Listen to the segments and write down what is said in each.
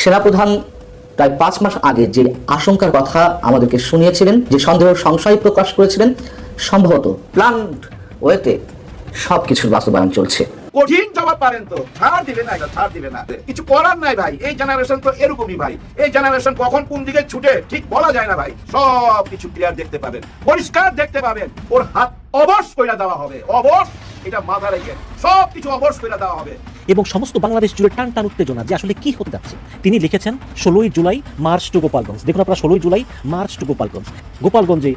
সেনাপ্রধান প্রায় পাঁচ মাস আগে যে আশঙ্কার কথা আমাদেরকে শুনিয়েছিলেন, যে সন্দেহ সংশয় প্রকাশ করেছিলেন, সম্ভবত প্ল্যান ওয়েতে সব কিছুর বাস্তবায়ন চলছে। কঠিন জবাব পারেন তো। ছাড় দিবে না ছাড় দিবে না। কিছু করার নাই ভাই। এই জেনারেশন তো এরকমই ভাই। এই জেনারেশন কখন কোন দিকে ছুটে, ঠিক বলা যায় না ভাই। সব কিছু ক্লিয়ার দেখতে পাবেন। পরিষ্কার দেখতে পাবেন। ওর হাত অবশ কইরা দেওয়া হবে। অবশ, এটা মাথা রেখে। সব কিছু অবশ কইরা দেওয়া হবে। এবং সমস্ত বাংলাদেশ জুড়ে টান টান উত্তেজনা যে আসলে কি হতে যাচ্ছে। তিনি লিখেছেন ষোলোই জুলাই মার্চ টু গোপালগঞ্জ। দেখুন আপনারা ষোলোই জুলাই মার্চ টু গোপালগঞ্জ। গোপালগঞ্জে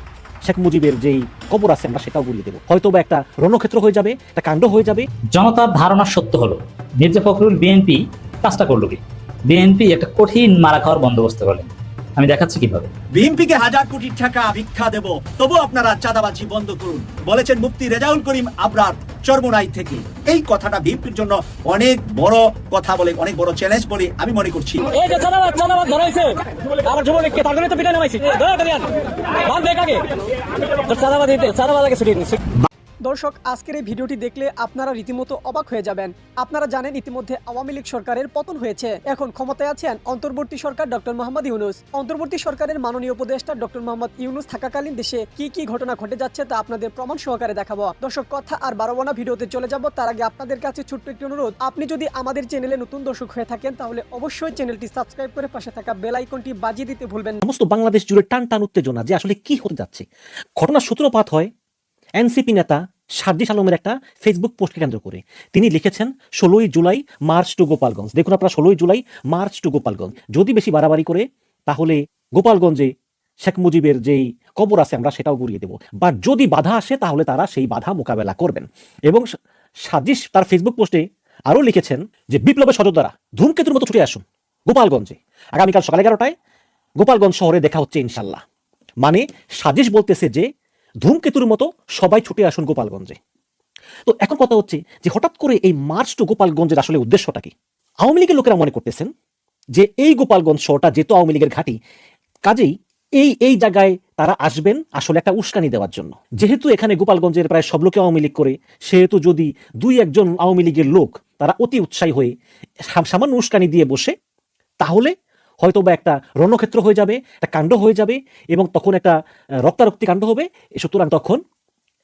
শেখ মুজিবের যেই কবর আছে আমরা সেটাও গুলিয়ে দেবো। হয়তো বা একটা রণক্ষেত্র হয়ে যাবে একটা কাণ্ড হয়ে যাবে। জনতার ধারণা সত্য হলো মির্জা ফখরুল বিএনপি কাজটা করল কি? বিএনপি একটা কঠিন মারা খাওয়ার বন্দোবস্ত করলেন। আমি দেখাচ্ছি কীভাবে। বিএনপিকে হাজার কোটি টাকা ভিক্ষা দেব তবু আপনারা চাঁদাবাজি বন্ধ করুন। বলেছেন মুফতি রেজাউল করিম আবরার। চর্মনাই থেকে। এই কথাটা বিএনপির জন্য অনেক বড় কথা বলে, অনেক বড় চ্যালেঞ্জ বলে আমি মনে করছি। দর্শক, আজকের এই ভিডিওটি দেখলে আপনারা রীতিমতো অবাক হয়ে যাবেন। আপনারা জানেন ইতিমধ্যে আওয়ামী লীগ সরকারের পতন হয়েছে। এখন ক্ষমতায় আছেন অন্তর্বর্তী সরকার ডক্টর মোহাম্মদ ইউনুস। অন্তর্বর্তী সরকারের মাননীয় উপদেষ্টা ডক্টর মোহাম্মদ ইউনুস থাকাকালীন দেশে কি কি ঘটনা ঘটে যাচ্ছে তা আপনাদের প্রমাণ সহকারে দেখাবো। দর্শক, কথা আর বারো না ভিডিওতে চলে যাব। তার আগে আপনাদের কাছে ছোট্ট একটি অনুরোধ। আপনি যদি আমাদের চ্যানেলে নতুন দর্শক হয়ে থাকেন, তাহলে অবশ্যই চ্যানেলটি সাবস্ক্রাইব করে পাশে থাকা বেল আইকনটি বাজিয়ে দিতে ভুলবেন না। সমস্ত বাংলাদেশ জুড়ে টান টান উত্তেজনা যে আসলে কি হতে যাচ্ছে। ঘটনার সূত্রপাত হয়। এনসিপি নেতা সার্জিস আলমের একটা ফেসবুক পোস্টকে কেন্দ্র করে। তিনি লিখেছেন, ষোলোই জুলাই, মার্চ টু গোপালগঞ্জ। দেখুন আপনারা, ষোলোই জুলাই, মার্চ টু গোপালগঞ্জ। যদি বেশি বাড়াবাড়ি করে, তাহলে গোপালগঞ্জে শেখ মুজিবের যেই কবর আছে, আমরা সেটাও গুড়িয়ে দেব। বা যদি বাধা আসে, তাহলে তারা সেই বাধা মোকাবেলা করবেন। এবং সাজিস তার ফেসবুক পোস্টে আরও লিখেছেন যে, বিপ্লবের সজোদ্দারা ধূমকেতুর মতো ছুটে আসুন গোপালগঞ্জে। আগামীকাল সকাল এগারোটায় গোপালগঞ্জ শহরে দেখা হচ্ছে ইনশাল্লাহ। মানে সাজিশ বলতেছে যে ধূমকেতুর মতো সবাই ছুটে আসুন গোপালগঞ্জে। তো এখন কথা হচ্ছে যে হঠাৎ করে এই মার্চ টু গোপালগঞ্জের আসলে উদ্দেশ্যটা কি? আওয়ামী লীগের লোকেরা মনে করতেছেন যে এই গোপালগঞ্জ শহরটা যেহেতু আওয়ামী লীগের ঘাঁটি, কাজেই এই এই জায়গায় তারা আসবেন আসলে একটা উস্কানি দেওয়ার জন্য। যেহেতু এখানে গোপালগঞ্জের প্রায় সব লোকে আওয়ামী লীগ করে, সেহেতু যদি দুই একজন আওয়ামী লীগের লোক তারা অতি উৎসাহী হয়ে সামান্য উস্কানি দিয়ে বসে, তাহলে হয়তো বা একটা রণক্ষেত্র হয়ে যাবে, একটা কাণ্ড হয়ে যাবে এবং তখন একটা রক্তারক্তি কাণ্ড হবে। সুতরাং তখন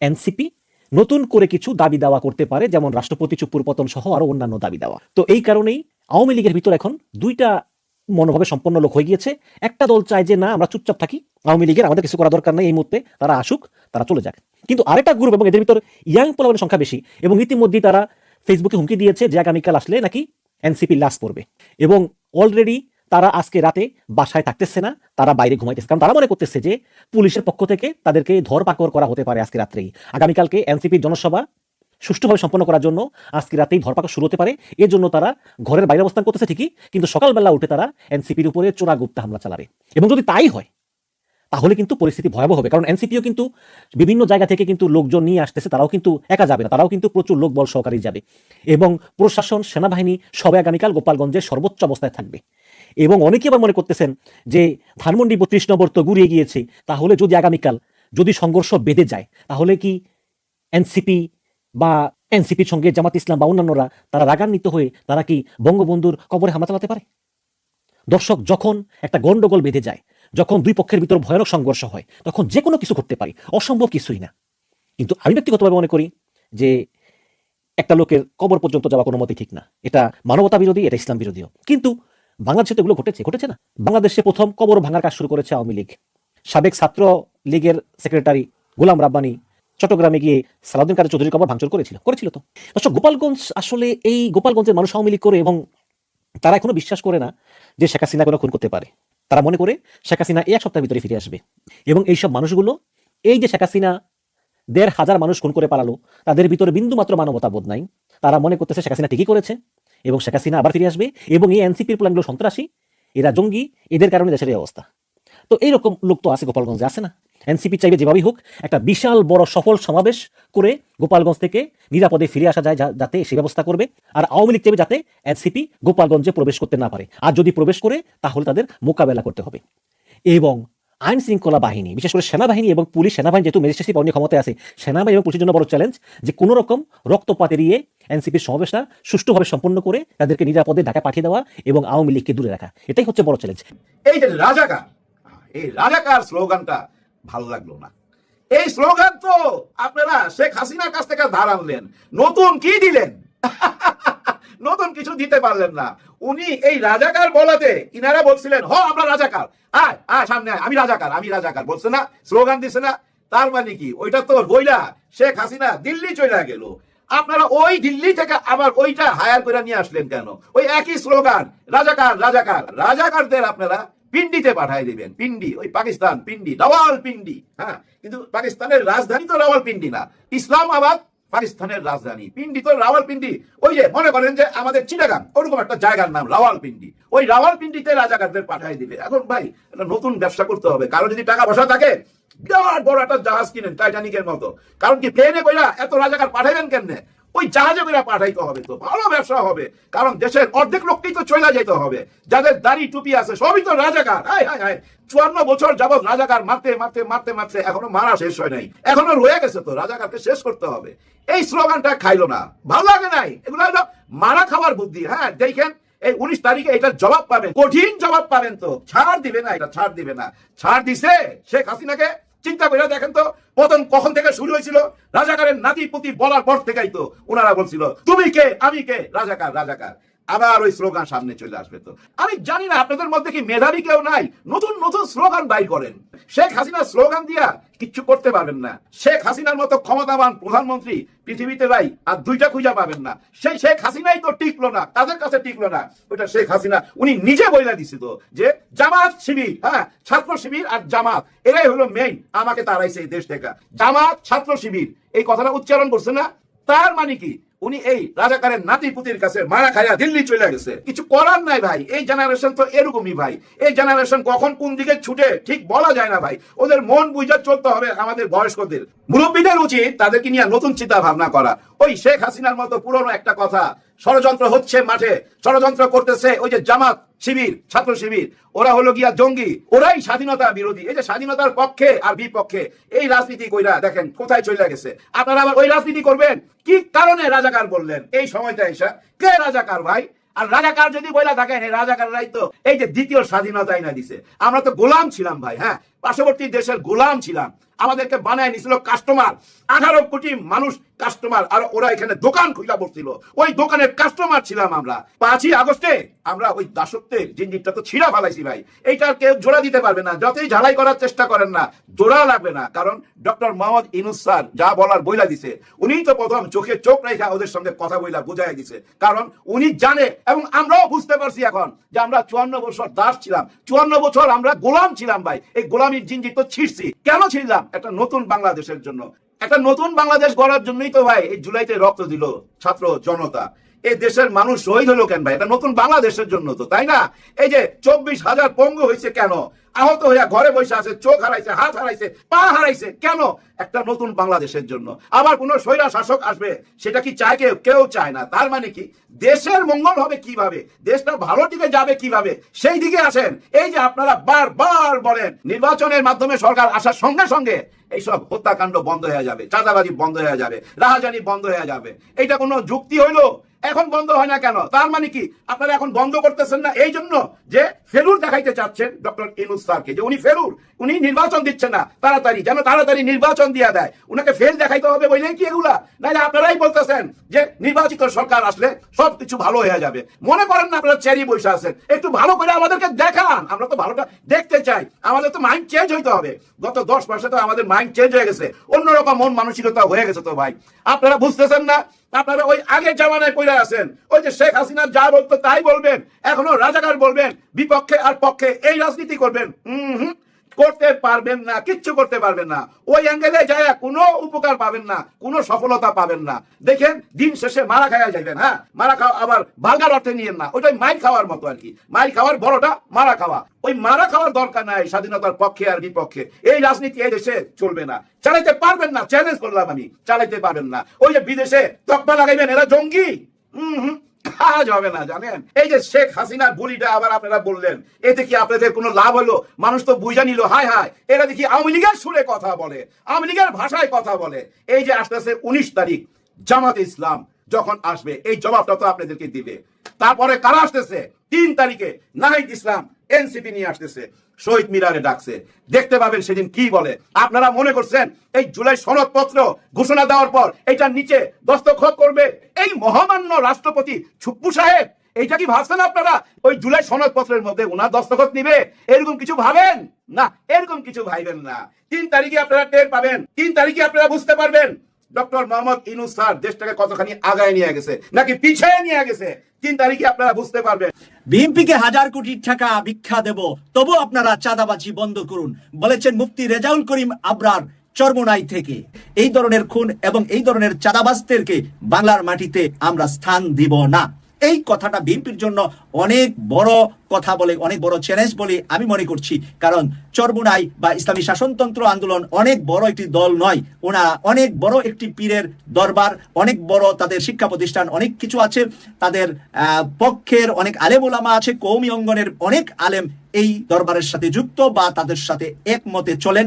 এনসিপি নতুন করে কিছু দাবি দাওয়া করতে পারে, যেমন রাষ্ট্রপতি চুপুর পতন সহ আরও অন্যান্য দাবি দেওয়া। তো এই কারণেই আওয়ামী লীগের ভিতর এখন দুইটা মনোভাবে সম্পন্ন লোক হয়ে গিয়েছে। একটা দল চায় যে, না, আমরা চুপচাপ থাকি। আওয়ামী লীগের, আমাদের কিছু করা দরকার নেই এই মুহূর্তে। তারা আসুক, তারা চলে যাক। কিন্তু আরেকটা গ্রুপ এবং এদের ভিতর ইয়াং পোলাবের সংখ্যা বেশি এবং ইতিমধ্যেই তারা ফেসবুকে হুমকি দিয়েছে যে, আগামীকাল আসলে নাকি এনসিপি লাশ পড়বে। এবং অলরেডি তারা আজকে রাতে বাসায় থাকতেছে না, তারা বাইরে ঘুমাইতেছে। কারণ তারা মনে করতেছে যে পুলিশের পক্ষ থেকে তাদেরকে ধরপাকড় করা হতে পারে আজকে রাত্রেই। আগামীকালকে এনসিপির জনসভা সুষ্ঠুভাবে সম্পন্ন করার জন্য আজকে রাতেই ধরপাকড় শুরু হতে পারে। এর জন্য তারা ঘরের বাইরে অবস্থান করতেছে ঠিকই, কিন্তু সকালবেলা উঠে তারা এনসিপির উপরে চোরা গুপ্তা হামলা চালাবে। এবং যদি তাই হয়, তাহলে কিন্তু পরিস্থিতি ভয়াবহ হবে। কারণ এনসিপিও কিন্তু বিভিন্ন জায়গা থেকে কিন্তু লোকজন নিয়ে আসতেছে, তারাও কিন্তু একা যাবে না, তারাও কিন্তু প্রচুর লোকবল সহকারী যাবে। এবং প্রশাসন, সেনাবাহিনী সবাই আগামীকাল গোপালগঞ্জের সর্বোচ্চ অবস্থায় থাকবে। এবং অনেকে আবার মনে করতেছেন যে ধানমন্ডি বত্রিশ নম্বর তো গুড়িয়ে গিয়েছে, তাহলে যদি আগামীকাল যদি সংঘর্ষ বেঁধে যায়, তাহলে কি এনসিপি বা এনসিপির সঙ্গে জামাত ইসলাম বা অন্যান্যরা তারা রাগান্বিত হয়ে তারা কি বঙ্গবন্ধুর কবরে হামলা চালাতে পারে? দর্শক, যখন একটা গন্ডগোল বেঁধে যায়, যখন দুই পক্ষের ভিতর ভয়ানক সংঘর্ষ হয়, তখন যে কোনো কিছু করতে পারি, অসম্ভব কিছুই না। কিন্তু আমি ব্যক্তিগতভাবে মনে করি যে একটা লোকের কবর পর্যন্ত যাওয়া কোনো মতেই ঠিক না। এটা মানবতা বিরোধী এটা ইসলাম বিরোধীও কিন্তু বাংলাদেশে তো এগুলো ঘটেছে ঘটেছে না? বাংলাদেশে প্রথম কবর ভাঙার কাজ শুরু করেছে আওয়ামী লীগ। সাবেক ছাত্র লীগের সেক্রেটারি গোলাম রাব্বানি চট্টগ্রামে গিয়ে সালাউদ্দিন কাদের চৌধুরী কবর ভাঙচুর করেছিল করেছিল তো। দর্শক, গোপালগঞ্জ আসলে এই গোপালগঞ্জের মানুষ আওয়ামী লীগ করে এবং তারা এখনও বিশ্বাস করে না যে শেখ হাসিনা কোনো খুন করতে পারে। তারা মনে করে শেখ হাসিনা এক সপ্তাহের ভিতরে ফিরে আসবে। এবং এইসব মানুষগুলো, এই যে শেখ হাসিনা দেড় হাজার মানুষ খুন করে পালালো, তাদের ভিতরে বিন্দু মাত্র মানবতা বোধ নাই। তারা মনে করতেছে শেখ হাসিনা ঠিকই করেছে। এবং শেখ হাসিনা আবার ফিরে আসবে এবং এই এনসিপির প্ল্যানগুলো সন্ত্রাসী, এরা জঙ্গি, এদের কারণে দেশের এই অবস্থা। তো এইরকম লোক তো আছে গোপালগঞ্জে, আছে না? এনসিপি চাইবে যেভাবেই হোক, একটা বিশাল বড় সফল সমাবেশ করে গোপালগঞ্জ থেকে নিরাপদে ফিরে আসা যায় যাতে সে ব্যবস্থা করবে, আর আওয়ামী লীগ চাইবে যাতে এনসিপি গোপালগঞ্জে প্রবেশ করতে না পারে। আর যদি প্রবেশ করে, তাহলে তাদের মোকাবেলা করতে হবে। এবং আইন শৃঙ্খলা বাহিনী, বিশেষ করে সেনাবাহিনী এবং পুলিশ, সেনাবাহিনী যেহেতু ম্যাজিস্ট্রেসি পাওয়ার ক্ষমতায় আছে, সেনাবাহিনী এবং পুলিশের জন্য বড় চ্যালেঞ্জ যে কোনো রকম রক্তপাত এড়িয়ে এনসিপির সমাবেশটা সুষ্ঠুভাবে সম্পন্ন করে তাদেরকে নিরাপদে ঢাকা পাঠিয়ে দেওয়া এবং আওয়ামী লীগকে দূরে রাখা। এটাই হচ্ছে বড় চ্যালেঞ্জ এই যে রাজাকার, এই রাজাকার স্লোগানটা ভালো লাগল না। এই স্লোগান তো আপনারা শেখ হাসিনার কাছ থেকে ধার আনলেন, নতুন কি দিলেন? নতুন কিছু দিতে পারলেন না। উনি এই রাজাকার বলাতে ইনারা বলছিলেন, হ, আমরা রাজাকার। আয় আয়, সামনে আমি রাজাকার আমি রাজাকার। বলছে না, স্লোগান দিছে না। তার মানে কি? ওইটা তো বইলা শেখ হাসিনা দিল্লি চলে গেল। আপনারা ওই দিল্লি থেকে আবার ওইটা হায়ার করে নিয়ে আসলেন কেন? ওই একই স্লোগান, রাজাকার রাজাকার। রাজাকারদের আপনারা পিন্ডিতে পাঠাই দিবেন। পিন্ডি ওই পাকিস্তান পিন্ডি রাওয়াল পিন্ডি হ্যাঁ কিন্তু পাকিস্তানের রাজধানী তো রাওয়াল পিন্ডি না। ইসলামাবাদ পাকিস্তানের রাজধানী পিন্ডি, তো রাওয়াল পিন্ডি ওই যে মনে করেন যে আমাদের চিটাগাং, ওরকম একটা জায়গার নাম রাওয়াল পিন্ডি ওই রাওয়াল পিন্ডিতে রাজাকারদের পাঠাই দিবে। এখন ভাই, একটা নতুন ব্যবসা করতে হবে। কারও যদি টাকা পয়সা থাকে, বিরাট বড় একটা জাহাজ কিনেন টাইটানিকের মতো। কারণ কি প্লেনে কইরা এত রাজাকার পাঠাইবেন কেমনে? ওই জাহাজে করে পাঠাইতে হবে তো, ভালো ব্যবসা হবে। কারণ দেশের অর্ধেক লোককেই তো চলে যেতে হবে। যাদের দাড়ি টুপি আছে, সবই তো রাজাকার। হাই হাই হাই চুয়ান্ন বছর যাবৎ রাজাকার মারতে মারতে মারতে মারতে এখনও মারা শেষ হয় নাই। এখনও রয়ে গেছে তো, রাজাকারকে শেষ করতে হবে। এই স্লোগানটা খাইলো না। ভালো লাগে নাই। এগুলো হলো মারা খাওয়ার বুদ্ধি। হ্যাঁ দেখেন, এই উনিশ তারিখে এটা জবাব পাবেন। কঠিন জবাব পাবেন তো। ছাড় দিবে না, এটা ছাড় দিবে না। ছাড় দিছে শেখ হাসিনাকে। চিন্তা করে দেখেন তো, পতন কখন থেকে শুরু হয়েছিল? রাজাকারের নাতি পুতি বলার পর থেকেই তো ওনারা বলছিল, তুমি কে? আমি কে? রাজাকার রাজাকার। আবার ওই স্লোগান সামনে চলে আসবে তো। আমি জানি না আপনাদের মধ্যে কি মেধাবী কেউ নাই, নতুন নতুন স্লোগান বাইর করেন। শেখ হাসিনা স্লোগান দিয়া কিচ্ছু করতে পারবেন না। শেখ হাসিনার মতো ক্ষমতাবান প্রধানমন্ত্রী পৃথিবীতে ভাই আর দুইটা খুঁজা পাবেন না। সেই শেখ হাসিনাই তো টিকলো না, তাদের কাছে টিকলো না। ওইটা শেখ হাসিনা, উনি নিজে বইলা দিছিল যে জামাত শিবির হ্যাঁ ছাত্র শিবির আর জামাত, এরাই হলো মেইন আমাকে তারাইছে এই দেশ থেকে। জামাত, ছাত্র শিবির, এই কথাটা উচ্চারণ করছে না। তার মানে কি? উনি এই রাজাকারের নাতি পুতির কাছে মারা খাইয়া দিল্লি চলে গেছে। কিছু করার নাই ভাই। এই জেনারেশন তো এরকমই ভাই। এই জেনারেশন কখন কোন দিকে ছুটে ঠিক বলা যায় না ভাই। ওদের মন বুঝা চলতে হবে আমাদের বয়স্কদের। মুরব্বীদের উচিত তাদেরকে নিয়ে নতুন চিন্তা ভাবনা করা। ওই শেখ হাসিনার মতো পুরনো একটা কথা, ষড়যন্ত্র হচ্ছে মাঠে, ষড়যন্ত্র করতেছে ওই যে জামাত। শিবির, ছাত্র শিবির, ওরা হলো গিয়া জঙ্গি, ওরাই স্বাধীনতা বিরোধী। এই যে স্বাধীনতার পক্ষে আর বিপক্ষে, এই রাজনীতি কইরা দেখেন কোথায় চলে গেছে। আপনারা আবার ওই রাজনীতি করবেন? কি কারণে রাজাকার বললেন? এই সময়টা এসা, কে রাজাকার ভাই? আর রাজাকার যদি বইলা থাকেন, এই রাজাকাররাই তো, এই যে দ্বিতীয় স্বাধীনতাই না দিছে। আমরা তো গোলাম ছিলাম ভাই হ্যাঁ? পার্শ্ববর্তী দেশের গোলাম ছিলাম। আমাদেরকে বানায় নিছিল কাস্টমার আঠারো কোটি মানুষ কাস্টমার আর ওরা এখানে দোকান খুলে বসছিল। ওই দোকানের কাস্টমার ছিলাম আমরা। পাঁচই আগস্টে আমরা ওই দাসত্বের জিনিসটা তো ছিঁড়া ফেলাইছি ভাই। এইটার কেউ জোড়া দিতে পারবে না। যতই ঝালাই করার চেষ্টা করেন না, জোড়া লাগবে না। কারণ ডক্টর মোহাম্মদ ইনুস স্যার যা বলার বইলা দিছে, উনিই তো প্রথম চোখে চোখ রেখা ওদের সঙ্গে কথা বইলা বুঝাই দিছে। কারণ উনি জানে এবং আমরাও বুঝতে পারছি এখন যে আমরা চুয়ান্ন বছর দাস ছিলাম। চুয়ান্ন বছর আমরা গোলাম ছিলাম ভাই। এই গোলামির জিঞ্জি তো ছিঁড়ছি। কেন ছিলাম একটা নতুন বাংলাদেশের জন্য। একটা নতুন বাংলাদেশ গড়ার জন্যই তো ভাই এই জুলাইতে রক্ত দিল ছাত্র জনতা। এই দেশের মানুষ শহীদ হলো কেন ভাই? এটা নতুন বাংলাদেশের জন্য তো, তাই না? এই যে চব্বিশ হাজার পঙ্গু হয়েছে কেন? আহত হইয়া ঘরে বসে আছে, চোখ হারাইছে, হাত হারাইছে, পা হারাইছে, কেন? একটা নতুন বাংলাদেশের জন্য। আবার কোন স্বৈরা শাসক আসবে, সেটা কি চায় কেউ? কেউ চায় না। তার মানে কি? দেশের মঙ্গল হবে কীভাবে? দেশটা ভালো দিকে যাবে কীভাবে? সেই দিকে আসেন। এই যে আপনারা বারবার বলেন, নির্বাচনের মাধ্যমে সরকার আসার সঙ্গে সঙ্গে এইসব হত্যাকাণ্ড বন্ধ হয়ে যাবে, চাঁদাবাজি বন্ধ হয়ে যাবে, রাহাজানি বন্ধ হয়ে যাবে। এটা কোনো যুক্তি হইল? এখন বন্ধ হয় না কেন? তার মানে কি? আপনারা এখন বন্ধ করতেছেন না। এই জন্য যে ফেলুর দেখাইতে চাচ্ছেন ডক্টর ইনুস স্যারকে, যে উনি ফেলুর, উনি নির্বাচন দিচ্ছেন না। তাড়াতাড়ি, যেন তাড়াতাড়ি নির্বাচন দিয়ে দেয়। উনাকে ফেল দেখাইতে হবে বললেই কি এগুলা? নাহলে আপনারাই বলতেছেন যে নির্বাচিত সরকার আসলে সবকিছু ভালো হয়ে যাবে। মনে করেন না আপনারা চেরি বসে আছেন। একটু ভালো করে আমাদেরকে দেখান। আমরা তো ভালোটা দেখতে চাই। আমাদের তো মাইন্ড চেঞ্জ হইতে হবে। গত দশ মাসে তো আমাদের মাইন্ড চেঞ্জ হয়ে গেছে। অন্যরকম মন মানসিকতা হয়ে গেছে তো ভাই। আপনারা বুঝতেছেন না আপনারা ওই আগের জামানায় পড়ে আছেন। ওই যে শেখ হাসিনা যা বলতো তাই বলবেন, এখনও রাজাকার বলবেন, বিপক্ষে আর পক্ষে এই রাজনীতি করবেন। হুম হুম। করতে পারবেন না, কিচ্ছু করতে পারবেন না। ওই অ্যাঙ্গেলে যায় কোনো উপকার পাবেন না, কোনো সফলতা পাবেন না। দেখেন, দিন শেষে মারা খাওয়া যাবেন হ্যাঁ? মারা খাওয়া আবার বালগার অর্থে নিয়েন না, ওইটাই মাইল খাওয়ার মতো আর কি। মাইল খাওয়ার বড়টা মারা খাওয়া। ওই মারা খাওয়ার দরকার নাই স্বাধীনতার পক্ষে আর বিপক্ষে। এই রাজনীতি এই দেশে চলবে না। চালাইতে পারবেন না চ্যালেঞ্জ করলাম আমি, চালাইতে পারবেন না। ওই যে বিদেশে তকমা লাগাইবেন, এরা জঙ্গি। হুম হুম। কাজ হবে না, জানেন? এই যে শেখ হাসিনার বুলিটা আবার আপনারা বললেন, এতে কি আপনাদের কোনো লাভ হলো? মানুষ তো বুঝে নিল, হায় হায়, এরা দেখি আওয়ামী লীগের সুরে কথা বলে, আওয়ামী লীগের ভাষায় কথা বলে। এই যে আসতেছে উনিশ তারিখ, জামাত ইসলাম যখন আসবে, এই জবাবটা তো আপনাদেরকে দিবে। তারপরে কারা আসতেছে? তিন তারিখে নাহিদ ইসলাম এনসিপি নিয়ে আসতেছে। শহীদ মিনারে ডাকছে। দেখতে পাবেন সেদিন কি বলে। আপনারা মনে করছেন এই জুলাই সনদপত্র ঘোষণা দেওয়ার পর এটার নিচে দস্তখত করবে এই মহামান্য রাষ্ট্রপতি ছুপ্পু সাহেব? এইটা কি ভাবছেন আপনারা? ওই জুলাই সনদপত্রের মধ্যে ওনার দস্তখত নিবে? এরকম কিছু ভাবেন? না, এরকম কিছু ভাইবেন না। তিন তারিখে আপনারা টের পাবেন। তিন তারিখে আপনারা বুঝতে পারবেন। ডক্টর মোহাম্মদ ইনুস স্যার দেশটাকে কতখানি আগায় নিয়ে গেছে, নাকি পিছিয়ে নিয়ে গেছে? তিন তারিখে আপনারা বুঝতে পারবেন। বিএনপিকে হাজার কোটি টাকা ভিক্ষা দেব, তবু আপনারা চাঁদাবাজি বন্ধ করুন, বলেছেন মুফতি রেজাউল করিম আবরার চর্মনাই থেকে। এই ধরনের খুন এবং এই ধরনের চাঁদাবাজদেরকে বাংলার মাটিতে আমরা স্থান দিব না। এই কথাটা বিএনপির জন্য অনেক বড় কথা বলে, অনেক বড় চ্যালেঞ্জ বলে আমি মনে করছি। কারণ চরমুনাই বা ইসলামী শাসনতন্ত্র আন্দোলন অনেক বড় একটি দল নয়। ওনা অনেক বড় একটি পীরের দরবার, অনেক বড় তাদের শিক্ষা প্রতিষ্ঠান, অনেক কিছু আছে। তাদের পক্ষের অনেক আলেম ওলামা আছে, কৌমি অঙ্গনের অনেক আলেম এই দরবারের সাথে যুক্ত বা তাদের সাথে একমতে চলেন।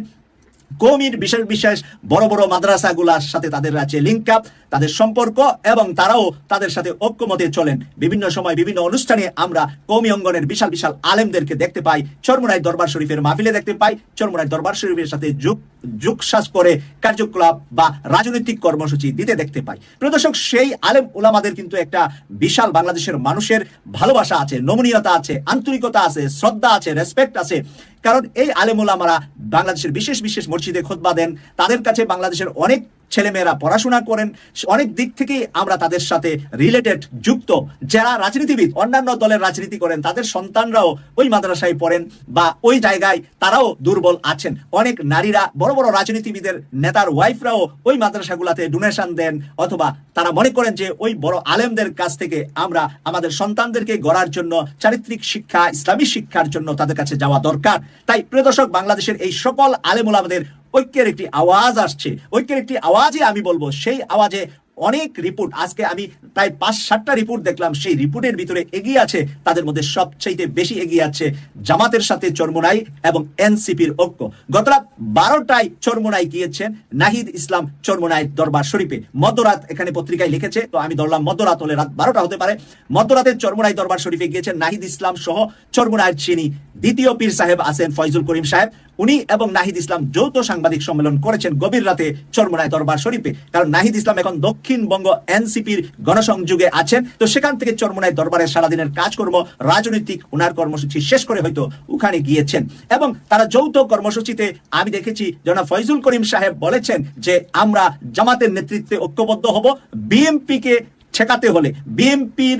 কৌমির বিশেষ বিশেষ বড় বড় মাদ্রাসাগুলার সাথে তাদের আছে লিঙ্ক আপ তাদের সম্পর্ক এবং তারাও তাদের সাথে ঐক্যমতে চলেন। বিভিন্ন সময় বিভিন্ন অনুষ্ঠানে আমরা কৌমি অঙ্গনের বিশাল বিশাল আলেমদেরকে দেখতে পাই। চরমুনাই দরবার শরীফের মাহফিলে দেখতে পাই। চরমুনাই দরবার শরীফের সাথে যুগ যুগশ্বাস করে কার্যকলাপ বা রাজনৈতিক কর্মসূচি দিতে দেখতে পাই। প্রিয় দর্শক, সেই আলেম উলামাদের কিন্তু একটা বিশাল বাংলাদেশের মানুষের ভালোবাসা আছে, নমনীয়তা আছে, আন্তরিকতা আছে, শ্রদ্ধা আছে রেসপেক্ট আছে। কারণ এই আলেম ওলামারা বাংলাদেশের বিশেষ বিশেষ মসজিদে খোদবা দেন। তাদের কাছে বাংলাদেশের অনেক ছেলেমেয়েরা পড়াশোনা করেন, অনেক দিক থেকেই আমরা তাদের সাথে রিলেটেড যুক্ত। যারা রাজনীতিবিদ, অন্যান্য দলের রাজনীতি করেন, তাদের সন্তানরাও ওই মাদ্রাসায় পড়েন বা ওই জায়গায় তারাও দুর্বল আছেন। অনেক নারীরা, বড় বড় রাজনীতিবিদের নেতার ওয়াইফরাও ওই মাদ্রাসাগুলাতে ডোনেশন দেন, অথবা তারা মনে করেন যে ওই বড় আলেমদের কাছ থেকে আমরা আমাদের সন্তানদেরকে গড়ার জন্য, চারিত্রিক শিক্ষা, ইসলামী শিক্ষার জন্য তাদের কাছে যাওয়া দরকার। তাই প্রিয় দর্শক, বাংলাদেশের এই সকল আলেমুল আমাদের ঐক্যের একটি আওয়াজ আসছে। ঐক্যের একটি আওয়াজে আমি বলব, সেই আওয়াজে অনেক রিপোর্ট আজকে আমি প্রায় পাঁচ সাতটা রিপোর্ট দেখলাম, সেই রিপোর্টের ভিতরে এগিয়ে আছে, তাদের মধ্যে সবচাইতে বেশি এগিয়ে আছে জামাতের সাথে চরমোনাই এবং এনসিপির ঐক্য। গত রাত বারোটায় চরমোনাই গিয়েছেন, নাহিদ ইসলাম চরমোনাই দরবার শরীফে। মধ্যরাত এখানে পত্রিকায় লিখেছে, তো আমি ধরলাম মধ্যরাত হলে রাত বারোটা হতে পারে, মধ্যরাতে চরমোনাই দরবার শরীফে গিয়েছেন নাহিদ ইসলাম সহ চরমোনাইয়ের চিনি। দ্বিতীয় পীর সাহেব আছেন ফয়জুল করিম সাহেব উনি এবং নাহিদ ইসলাম যৌথ সাংবাদিক সম্মেলন করেছেন গভীর রাতে চরমোনায় দরবার শরীফে। কারণ নাহিদ ইসলাম এখন দক্ষিণবঙ্গ এনসিপির গণসংযোগে আছেন। তো সেখান থেকে চরমোনায় দরবারের সারাদিনের কাজকর্ম, রাজনৈতিক ওনার কর্মসূচি শেষ করে হয়তো ওখানে গিয়েছেন। এবং তারা যৌথ কর্মসূচিতে আমি দেখেছি, জনাব ফয়জুল করিম সাহেব বলেছেন যে আমরা জামাতের নেতৃত্বে ঐক্যবদ্ধ হব বিএমপি কে ঠেকাতে হলে বিএনপির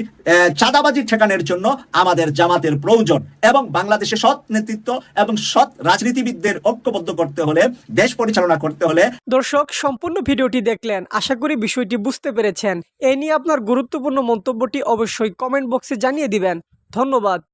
চাঁদাবাজি ঠেকানোর জন্য আমাদের জামাতের প্রয়োজন। এবং বাংলাদেশে সৎ নেতৃত্ব এবং সৎ রাজনীতিবিদদের ঐক্যবদ্ধ করতে হলে, দেশ পরিচালনা করতে হলে দর্শক, সম্পূর্ণ ভিডিওটি দেখলেন। আশা করি বিষয়টি বুঝতে পেরেছেন। এ নিয়ে আপনার গুরুত্বপূর্ণ মন্তব্যটি অবশ্যই কমেন্ট বক্সে জানিয়ে দিবেন। ধন্যবাদ।